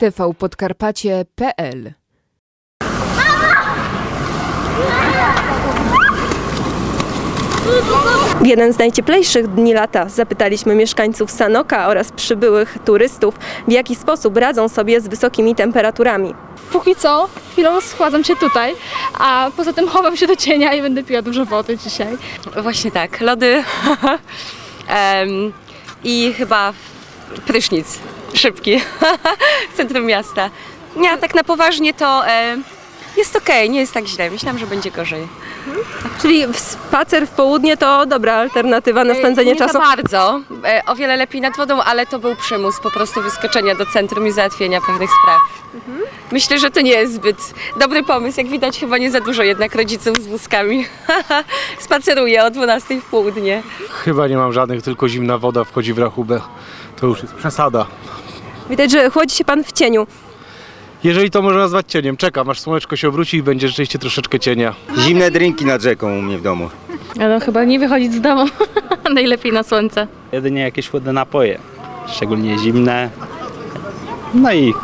tvpodkarpacie.pl W jeden z najcieplejszych dni lata zapytaliśmy mieszkańców Sanoka oraz przybyłych turystów, w jaki sposób radzą sobie z wysokimi temperaturami. Póki co, chwilą schładzam się tutaj, a poza tym chowam się do cienia i będę piła dużo wody dzisiaj. Właśnie tak, lody Em, i chyba prysznic szybki w centrum miasta. Nie, a tak na poważnie to e, jest okej, nie jest tak źle. Myślałam, że będzie gorzej. Czyli spacer w południe to dobra alternatywa na spędzenie nie czasu. za bardzo, e, o wiele lepiej nad wodą, ale to był przymus po prostu wyskoczenia do centrum i załatwienia pewnych spraw. Myślę, że to nie jest zbyt dobry pomysł. Jak widać, chyba nie za dużo jednak rodziców z wózkami spaceruje o 12 w południe. Chyba nie mam żadnych, tylko zimna woda wchodzi w rachubę. To już jest przesada. Widać, że chłodzi się pan w cieniu. Jeżeli to można nazwać cieniem, czekam aż słoneczko się obróci i będzie rzeczywiście troszeczkę cienia. Zimne drinki nad rzeką u mnie w domu. No chyba nie wychodzić z domu, najlepiej na słońce. jedynie jakieś chłodne napoje, szczególnie zimne. No i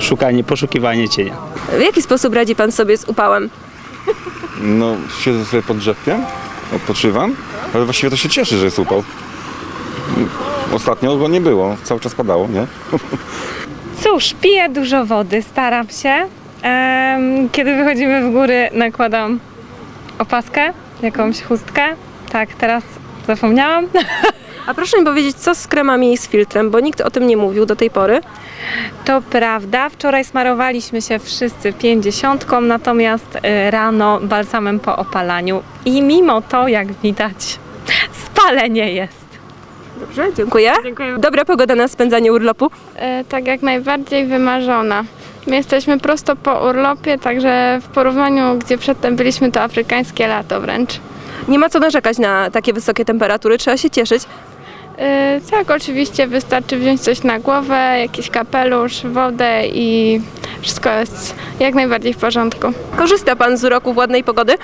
szukanie, poszukiwanie cienia. W jaki sposób radzi pan sobie z upałem? No, siedzę sobie pod drzewkiem, odpoczywam, ale właściwie to się cieszy, że jest upał. Ostatnio go nie było, cały czas padało, nie? Cóż, piję dużo wody, staram się. Kiedy wychodzimy w góry, nakładam opaskę, jakąś chustkę. Tak, teraz zapomniałam. A proszę mi powiedzieć, co z kremami i z filtrem, bo nikt o tym nie mówił do tej pory. To prawda, wczoraj smarowaliśmy się wszyscy pięćdziesiątką, natomiast y, rano balsamem po opalaniu. I mimo to, jak widać, spalenie jest. Dobrze, dziękuję. Dziękuję. Dobra pogoda na spędzanie urlopu. E, tak jak najbardziej wymarzona. My jesteśmy prosto po urlopie, także w porównaniu, gdzie przedtem byliśmy, to afrykańskie lato wręcz. Nie ma co narzekać na takie wysokie temperatury, trzeba się cieszyć. E, tak, oczywiście wystarczy wziąć coś na głowę, jakiś kapelusz, wodę i wszystko jest jak najbardziej w porządku. Korzysta pan z uroku ładnej pogody?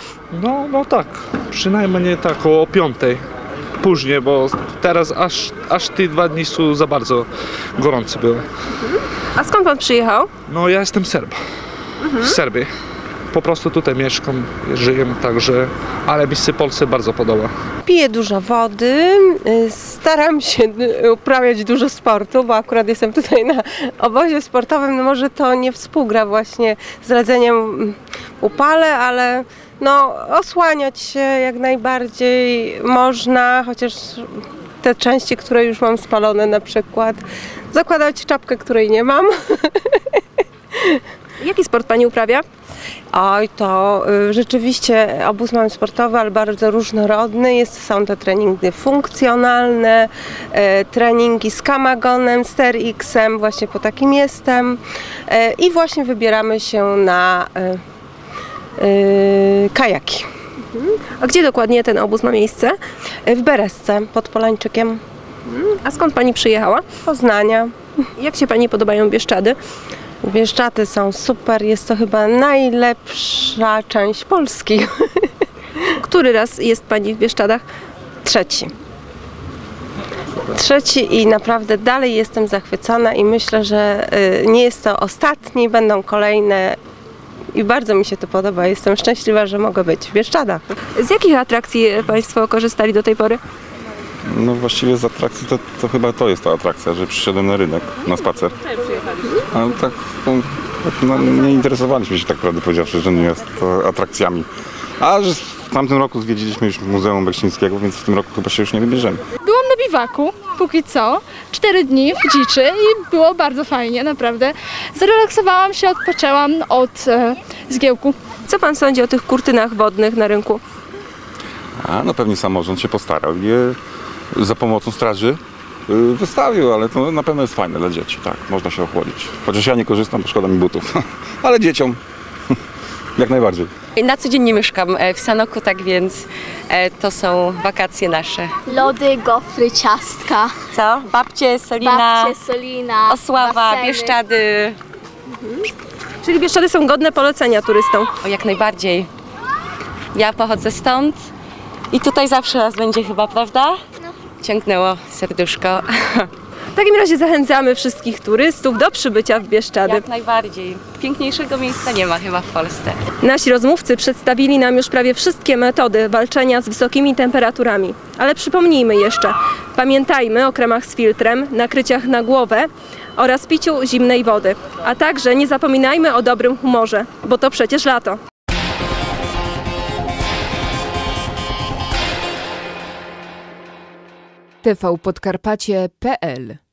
No, no tak, przynajmniej tak około piątej. Później, bo teraz aż, aż te dwa dni są za bardzo gorące były. A skąd pan przyjechał? No ja jestem Serb, z Serbii. Po prostu tutaj mieszkam, żyję, także, ale mi się Polsce bardzo podoba. Piję dużo wody, y, staram się uprawiać dużo sportu, bo akurat jestem tutaj na obozie sportowym. No może to nie współgra właśnie z radzeniem upale, ale no osłaniać się jak najbardziej można, chociaż te części, które już mam spalone na przykład, zakładać czapkę, której nie mam. Jaki sport pani uprawia? Oj, to y, rzeczywiście obóz mamy sportowy, ale bardzo różnorodny. Jest, są to treningi funkcjonalne, e, treningi z Kamagonem, z TRX-em, właśnie po takim jestem. E, I właśnie wybieramy się na kajaki. A gdzie dokładnie ten obóz ma miejsce? E, W Beresce pod Polańczykiem A skąd pani przyjechała? z Poznania. Jak się pani podobają Bieszczady? Bieszczady są super, jest to chyba najlepsza część Polski. Który raz jest pani w Bieszczadach? Trzeci. Trzeci i naprawdę dalej jestem zachwycona i myślę, że y, nie jest to ostatni, będą kolejne i bardzo mi się to podoba. Jestem szczęśliwa, że mogę być w Bieszczadach. Z jakich atrakcji państwo korzystali do tej pory? No właściwie z atrakcji to, to chyba to jest ta atrakcja, że przyszedłem na rynek, na spacer. Ale tak, no, tak no, nie interesowaliśmy się tak prawdę powiedziawszy, że nie jest to atrakcjami. A że w tamtym roku zwiedziliśmy już Muzeum Beksińskiego, więc w tym roku chyba się już nie wybierzemy. Biwaku, póki co, cztery dni w dziczy i było bardzo fajnie, naprawdę. Zrelaksowałam się, odpoczęłam od e, zgiełku. Co pan sądzi o tych kurtynach wodnych na rynku? A no pewnie samorząd się postarał i je za pomocą straży y, wystawił, ale to na pewno jest fajne dla dzieci, tak, można się ochłodzić. Chociaż ja nie korzystam, bo szkoda mi butów, ale dzieciom jak najbardziej. Na co dzień nie mieszkam e, w Sanoku, tak więc e, to są wakacje nasze. Lody, gofry, ciastka, Co? Babcie, Solina, babcie, solina, Osława, baseny. Bieszczady. Czyli Bieszczady są godne polecenia turystom. O, jak najbardziej. Ja pochodzę stąd i tutaj zawsze nas będzie chyba, prawda? Ciągnęło serduszko. W takim razie zachęcamy wszystkich turystów do przybycia w Bieszczady. Jak najbardziej. Piękniejszego miejsca nie ma chyba w Polsce. Nasi rozmówcy przedstawili nam już prawie wszystkie metody walczenia z wysokimi temperaturami. Ale przypomnijmy jeszcze, pamiętajmy o kremach z filtrem, nakryciach na głowę oraz piciu zimnej wody. A także nie zapominajmy o dobrym humorze, bo to przecież lato. tvpodkarpacie.pl